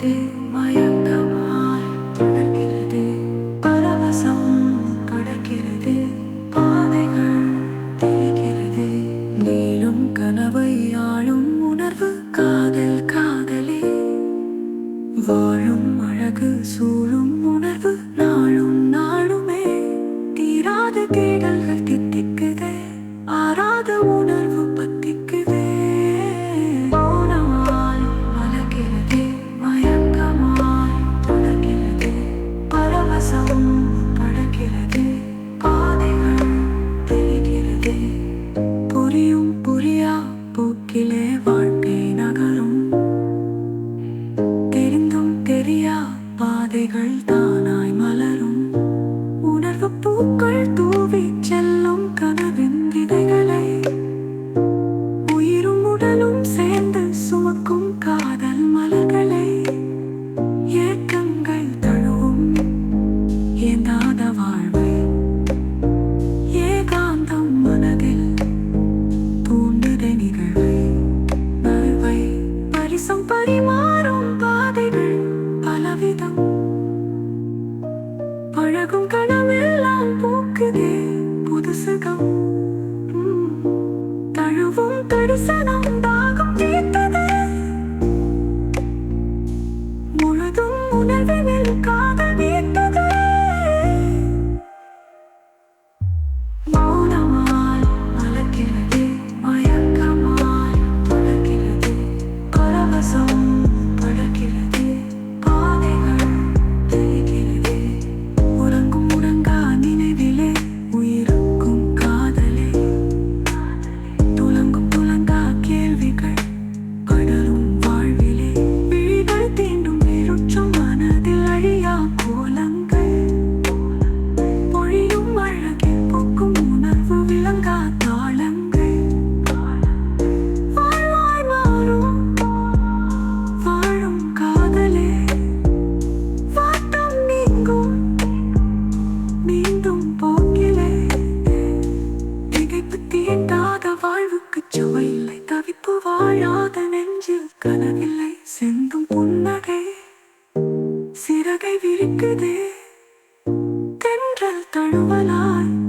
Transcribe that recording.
ти моя. வார்த்தைகள் தானாய் மலரும். உணர்வு பூக்கள் தூவி செல்லும் கனவின் விதைகளை. உயிரும் உடலும் சேர்ந்து சுமக்கும் காதல் மலர்களை. ஏக்கங்கள் தழுவும் ஏந்தாத வாழ்வை. ஏகாந்தம் மனதில் தூண்டுதே நிகழ்வை. பரிசம் பரி விரிக்குதே தென்றல் தழுவலாய்.